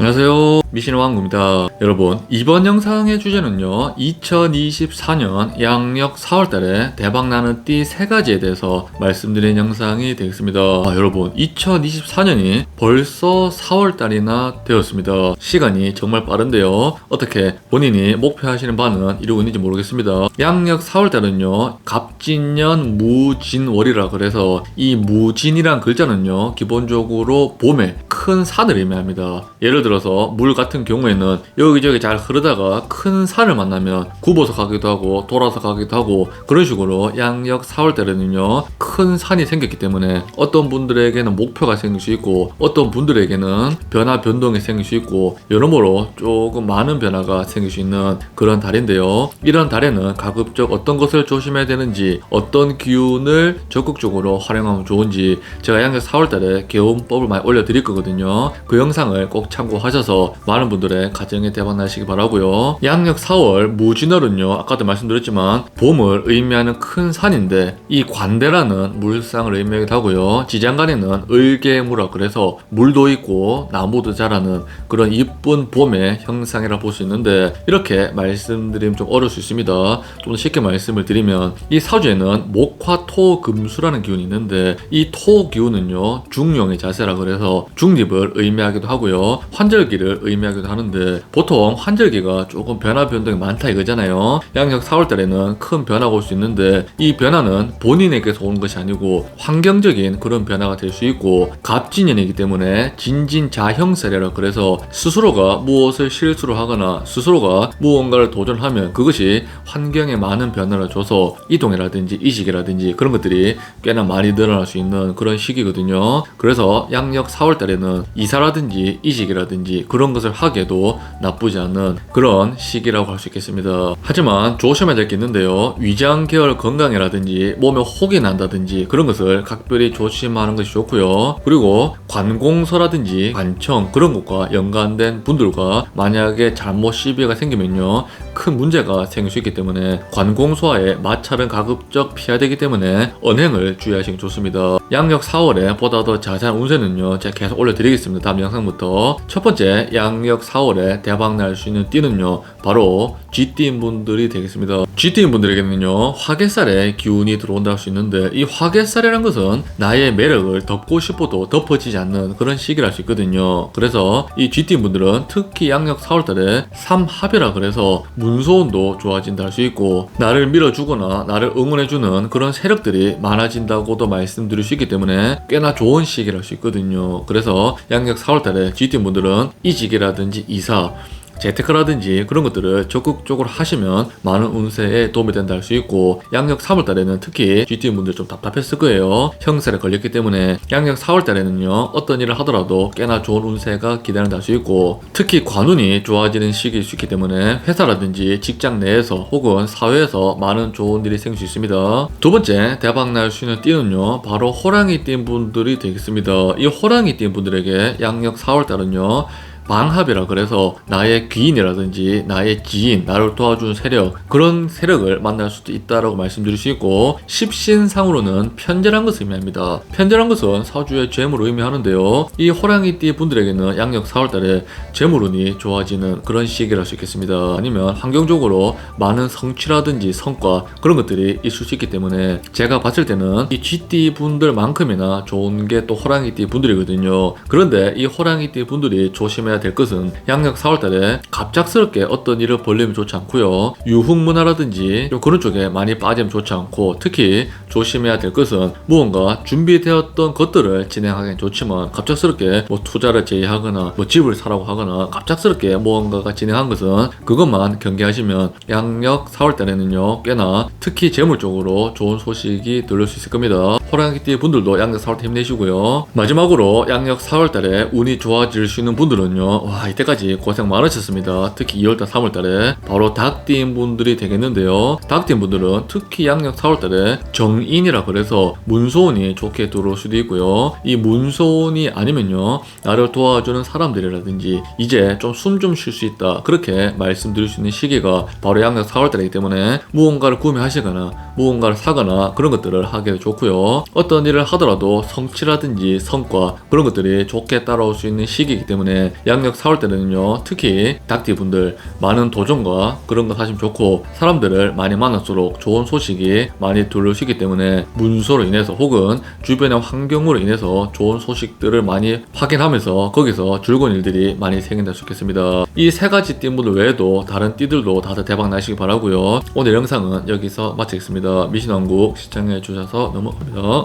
안녕하세요. 미신의 왕구입니다. 여러분 이번 영상의 주제는요 2024년 양력 4월달에 대박나는 띠세 가지에 대해서 말씀드린 영상이 되겠습니다. 아, 여러분 2024년이 벌써 4월달이나 되었습니다. 시간이 정말 빠른데요. 어떻게 본인이 목표하시는 바는 이루고 있는지 모르겠습니다. 양력 4월달은요 갑진년 무진월이라 그래서 이 무진이란 글자는요 기본적으로 봄에 큰 산을 의미합니다. 예를 들어 서 물 같은 경우에는 여기저기 잘 흐르다가 큰 산을 만나면 굽어서 가기도 하고 돌아서 가기도 하고 그런 식으로 양력 4월 달에는요 큰 산이 생겼기 때문에 어떤 분들에게는 목표가 생길 수 있고 어떤 분들에게는 변화 변동이 생길 수 있고 여러모로 조금 많은 변화가 생길 수 있는 그런 달인데요. 이런 달에는 가급적 어떤 것을 조심해야 되는지 어떤 기운을 적극적으로 활용하면 좋은지 제가 양력 4월 달에 개운법을 많이 올려드릴 거거든요. 그 영상을 꼭 참고 하셔서 많은 분들의 가정에 대박 나시기 바라고요. 양력 4월 무진월은요. 아까도 말씀드렸지만 봄을 의미하는 큰 산인데 이 관대라는 물상을 의미하기도 하고요. 지장간에는 을개무라 그래서 물도 있고 나무도 자라는 그런 이쁜 봄의 형상이라 볼 수 있는데 이렇게 말씀드리면 좀 어려울 수 있습니다. 좀 쉽게 말씀을 드리면 이 사주에는 목화토 금수라는 기운이 있는데 이 토 기운은요 중용의 자세라 그래서 중립을 의미하기도 하고요 환 절기를 의미하기도 하는데 보통 환절기가 조금 변화 변동이 많다 이거잖아요 양력 4월 달에는 큰 변화가 올 수 있는데 이 변화는 본인에게서 오는 것이 아니고 환경적인 그런 변화가 될 수 있고 갑진년이기 때문에 진진자형설이라 그래서 스스로가 무엇을 실수를 하거나 스스로가 무언가를 도전하면 그것이 환경에 많은 변화를 줘서 이동이라든지 이식이라든지 그런 것들이 꽤나 많이 늘어날 수 있는 그런 시기거든요. 그래서 양력 4월 달에는 이사라든지 이식이라든지 그런 것을 하기에도 나쁘지 않은 그런 시기라고 할 수 있겠습니다. 하지만 조심해야 될 게 있는데요. 위장 계열 건강이라든지 몸에 혹이 난다든지 그런 것을 각별히 조심하는 것이 좋고요. 그리고 관공서라든지 관청 그런 것과 연관된 분들과 만약에 잘못 시비가 생기면요. 큰 문제가 생길 수 있기 때문에 관공서와의 마찰은 가급적 피해야 되기 때문에 언행을 주의하시는 게 좋습니다. 양력 4월에 보다 더 자세한 운세는요. 제가 계속 올려드리겠습니다. 다음 영상부터 첫 번째 양력 4월에 대박 날 수 있는 띠는요. 바로 G띠인 분들이 되겠습니다. G띠인 분들에게는요. 화개살의 기운이 들어온다 할 수 있는데 이 화개살이라는 것은 나의 매력을 덮고 싶어도 덮어지지 않는 그런 시기를 할수 있거든요. 그래서 이 G띠인 분들은 특히 양력 4월달에 삼합이라 그래서 문소운도 좋아진다 할 수 있고 나를 밀어주거나 나를 응원해주는 그런 세력들이 많아진다고도 말씀드릴 수 있기 때문에 꽤나 좋은 시기를 할수 있거든요. 그래서 양력 4월달에 G띠인 분들은 이직이라든지 이사 재테크라든지 그런 것들을 적극적으로 하시면 많은 운세에 도움이 된다 할 수 있고 양력 3월 달에는 특히 GT 분들 좀 답답했을 거예요. 형세에 걸렸기 때문에 양력 4월 달에는요 어떤 일을 하더라도 꽤나 좋은 운세가 기다린다 할 수 있고 특히 관운이 좋아지는 시기일 수 있기 때문에 회사라든지 직장 내에서 혹은 사회에서 많은 좋은 일이 생길 수 있습니다. 두 번째 대박 날 수 있는 띠는요 바로 호랑이 띠인 분들이 되겠습니다. 이 호랑이 띠인 분들에게 양력 4월 달은요 방합이라 그래서 나의 귀인이라든지 나의 지인, 나를 도와주는 세력 그런 세력을 만날 수도 있다라고 말씀드릴 수 있고 십신상으로는 편절한 것을 의미합니다. 편절한 것은 사주의 재물을 의미하는데요. 이 호랑이띠 분들에게는 양력 4월달에 재물운이 좋아지는 그런 시기를 할수 있겠습니다. 아니면 환경적으로 많은 성취라든지 성과 그런 것들이 있을 수 있기 때문에 제가 봤을 때는 이 쥐띠 분들만큼이나 좋은 게 또 호랑이띠 분들이거든요. 그런데 이 호랑이띠 분들이 조심해야 될 것은 양력 4월달에 갑작스럽게 어떤 일을 벌리면 좋지 않고요. 유흥 문화라든지 좀 그런 쪽에 많이 빠지면 좋지 않고 특히 조심해야 될 것은 무언가 준비되었던 것들을 진행하기는 좋지만 갑작스럽게 뭐 투자를 제의하거나 뭐 집을 사라고 하거나 갑작스럽게 무언가가 진행한 것은 그것만 경계하시면 양력 4월달에는요 꽤나 특히 재물 쪽으로 좋은 소식이 들릴 수 있을 겁니다. 호랑이띠 분들도 양력 4월달 힘내시고요. 마지막으로 양력 4월달에 운이 좋아질 수 있는 분들은요 와 이때까지 고생 많으셨습니다. 특히 2월달 3월달에 바로 닭띠인 분들이 되겠는데요. 닭띠인 분들은 특히 양력 4월달에 정인이라 그래서 문소운이 좋게 들어올 수도 있고요. 이 문소운이 아니면요 나를 도와주는 사람들이라든지 이제 좀 숨 좀 쉴 수 있다 그렇게 말씀드릴 수 있는 시기가 바로 양력 4월달이기 때문에 무언가를 구매하시거나 무언가를 사거나 그런 것들을 하게 좋고요. 어떤 일을 하더라도 성취라든지 성과 그런 것들이 좋게 따라올 수 있는 시기이기 때문에 양력 4월 때는요 특히 닭띠 분들 많은 도전과 그런 거 하시면 좋고 사람들을 많이 만날수록 좋은 소식이 많이 들려오시기 때문에 문서로 인해서 혹은 주변의 환경으로 인해서 좋은 소식들을 많이 확인하면서 거기서 즐거운 일들이 많이 생긴다 좋겠습니다. 이 세 가지 띠분들 외에도 다른 띠들도 다들 대박 나시기 바라고요. 오늘 영상은 여기서 마치겠습 미신왕국 시청해 주셔서 너무 감사합니다.